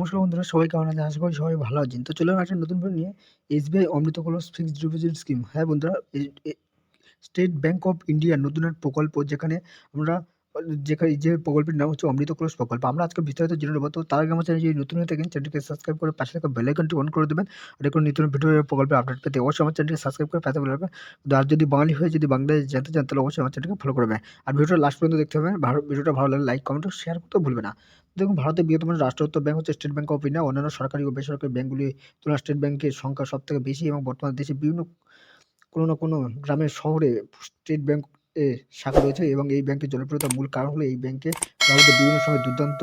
নমস্কার বন্ধুরা, সবাই কেমন আছেন? আশা করি সবাই ভালো আছেন। তো চলে একটা নতুন ভিডিও নিয়ে SBI Amrit Kalash fixed deposit scheme হ্যাঁ বন্ধুরা স্টেট ব্যাঙ্ক অফ ইন্ডিয়ার নতুন এক প্রকল্প যেখানে আমরা যেখানে যে প্রকল্পের নাম হচ্ছে অমৃত কলস প্রকল্প। আমরা আজকে বিস্তারিত জেনে নেব। তো তার আগে আমার চ্যানেল নতুন হয়ে থাকেন, চ্যানেলটিকে সাবস্ক্রাইব করে পাশে থাকা বেল আইকনটি অন করে দেবেন। আর এরকম নতুন ভিডিও প্রকল্পে আপডেট পেতে অবশ্যই আমার চ্যানেলটিকে সাবস্ক্রাইব করে পাশে বেল আর যদি বাঙালি হয়ে যদি বাংলায় জানতে চান, তাহলে অবশ্যই আমার চ্যানেলকে ফলো করবে আর ভিডিওটা লাস্ট পর্যন্ত দেখতে হবে। ভিডিওটা ভালো লাগলে লাইক কমেন্ট শেয়ার করতে ভুলবে না। দেখুন, ভারতের বৃহত্তম রাষ্ট্রায়ত্ত ব্যাংক হচ্ছে স্টেট ব্যাংক অফ ইন্ডিয়া অন্যান্য সরকারি ও বেসরকারি ব্যাংকগুলি তুলনায় স্টেট ব্যাংকের সংখ্যা সব থেকে বেশি এবং বর্তমানে দেশে বিভিন্ন কোনো না কোনো গ্রামের শহরে স্টেট ব্যাংক শাখা রয়েছে এবং এই ব্যাংকের জনপ্রিয়তার মূল কারণ হলো এই ব্যাংকে গ্রাহকদের বিভিন্ন সময় দুর্দান্ত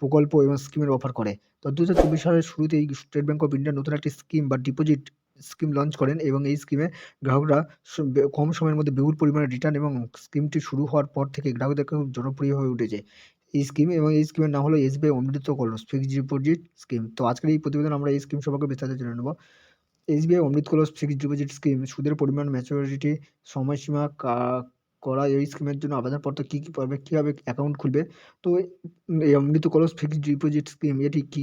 প্রকল্প এবং স্কিমের অফার করে। তো দু হাজার চব্বিশ সালের শুরুতে এই স্টেট ব্যাংক অফ ইন্ডিয়া নতুন একটি স্কিম বা ডিপোজিট স্কিম লঞ্চ করেন এবং এই স্কিমে গ্রাহকরা কম সময়ের মধ্যে বিপুল পরিমাণে রিটার্ন এবং স্কিমটি শুরু হওয়ার পর থেকে গ্রাহকদের খুব জনপ্রিয় হয়ে উঠেছে। এই স্কিম এবং এই স্কিমের নাম হলো SBI Amrit Kalash fixed deposit scheme তো আজকের এই প্রতিবেদন আমরা এই স্কিম সম্পর্কে বিস্তারিত জেনে নেব। S SBI Amrit Kalash fixed deposit scheme সুদের পরিমাণ ম্যাচুরিটি সময়সীমা করা এই স্কিমের জন্য আবেদনপত্র কী কী পাবে কীভাবে অ্যাকাউন্ট খুলবে? তো এই অমৃত কলস ফিক্সড ডিপোজিট স্কিম এটি কী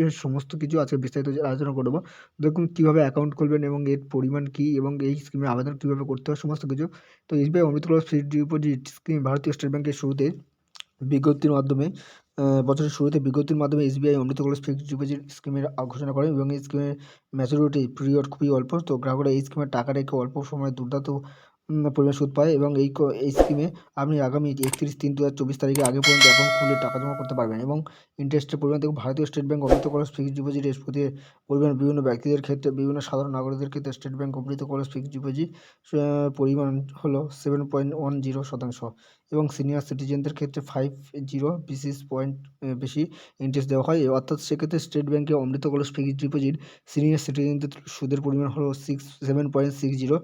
এর সমস্ত কিছু আজকে বিস্তারিত আলোচনা করব। দেখুন, কীভাবে অ্যাকাউন্ট খুলবেন এবং এর পরিমাণ কী এবং এই স্কিমে আবেদন কীভাবে করতে হয়, সমস্ত কিছু। তো SBI Amrit Kalash fixed deposit scheme ভারতীয় স্টেট ব্যাংকের শুরুতে বিজ্ঞপ্তির মাধ্যমে বছরের শুরুতে বিজ্ঞপ্তির মাধ্যমে SBI Amrit Kalash fixed deposit স্কিমের ঘোষণা করে এবং এই স্কিমের ম্যাচুরিটি পিরিয়ড খুবই অল্প। তো গ্রাহকরা এই স্কিমের টাকা রেখে অল্প সময়ে দুর্দান্ত পরিমাণ সুদ পায় এবং এই এই স্কিমে আপনি আগামী একত্রিশ তিন দু হাজার চব্বিশ তারিখে আগে পর্যন্ত অ্যাকাউন্ট খুলে টাকা জমা করতে পারবেন এবং ইন্টারেস্টের পরিমাণ দেখুন, ভারতীয় state bank Amrit Kalash fixed deposit প্রতি পরিমাণ বিভিন্ন ব্যক্তিদের ক্ষেত্রে, বিভিন্ন সাধারণ নাগরিকদের ক্ষেত্রে state bank Amrit Kalash fixed deposit পরিমাণ হলো সেভেন পয়েন্ট ওয়ান জিরো শতাংশ এবং সিনিয়র সিটিজেনদের ক্ষেত্রে ফাইভ জিরো বিসিস পয়েন্ট বেশি ইন্টারেস্ট দেওয়া হয়। অর্থাৎ সেক্ষেত্রে স্টেট ব্যাঙ্কে Amrit Kalash fixed deposit senior সিটিজেনদের সুদের পরিমাণ হলো six seven point six zero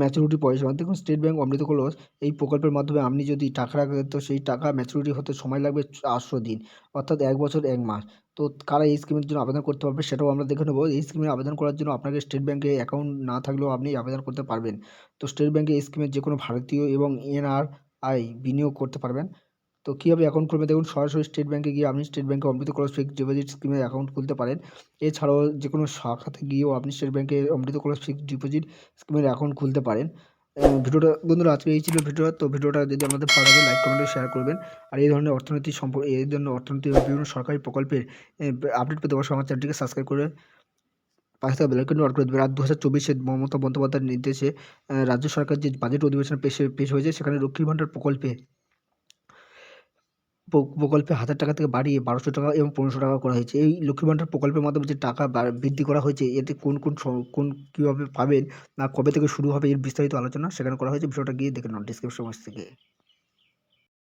maturity পরিষেবা দেখুন স্টেট ব্যাঙ্ক অমৃত কলস এই প্রকল্পের মাধ্যমে আপনি যদি টাকা রাখেন তো সেই টাকা ম্যাচুরিটি হতে সময় লাগবে আটশো দিন, অর্থাৎ এক বছর, এক মাস। তো কারা এই স্কিমের জন্য আবেদন করতে পারবে সেটাও আমরা দেখে নেব। এই স্কিমে আবেদন করার জন্য আপনাকে স্টেট ব্যাঙ্কে অ্যাকাউন্ট না থাকলেও আপনি আবেদন করতে পারবেন। তো স্টেট ব্যাঙ্কে এই স্কিমের যে কোনো ভারতীয় এবং এনআরআই বিনিয়োগ করতে পারবেন। তো কীভাবে অ্যাকাউন্ট করবে দেখুন, সরাসরি স্টেট ব্যাঙ্কে গিয়ে আপনি স্টেট ব্যাঙ্কে অমৃত কলস ফিক্সড ডিপোজিট স্কিমে অ্যাকাউন্ট খুলতে পারেন। এছাড়াও যে কোনো শাখাতে গিয়েও আপনি স্টেট ব্যাঙ্কে অমৃত কলস ফিক্সড ডিপোজিট স্কিমের অ্যাকাউন্ট খুলতে পারেন। ভিডিওটা, বন্ধুরা, আজকে এই ছিল ভিডিওটা। তো ভিডিওটা যদি আমাদের ভালো লাগে লাইক কমেন্টে শেয়ার করবেন। আর এই ধরনের অর্থনৈতিক সম্পর্ক এই জন্য অর্থনৈতিক বিভিন্ন সরকারি প্রকল্পের আপডেট পেতে অবশ্যই আমার চ্যানেলটিকে সাবস্ক্রাইব করে পাশে থাকা বেলাইকন ওয়ার্ক করে দেবে আর দু হাজার চব্বিশে মমতা বন্দ্যোপাধ্যায়ের নির্দেশে রাজ্য সরকার যে বাজেট অধিবেশন পেশ পেশ হয়েছে, সেখানে লক্ষ্মী ভাণ্ডার প্রকল্পে প্রকল্পে হাজার টাকা থেকে বাড়িয়ে বারোশো টাকা এবং পনেরোশো টাকা করা হয়েছে। এই লক্ষ্মী ভাণ্ডার প্রকল্পের মাধ্যমে যে টাকা বৃদ্ধি করা হয়েছে, এতে কোন কোন কোন কীভাবে পাবেন, না কবে থেকে শুরু হবে, এর বিস্তারিত আলোচনা সেখানে করা হয়েছে। বিষয়টা গিয়ে দেখে নাও ডিসক্রিপশন বক্স থেকে।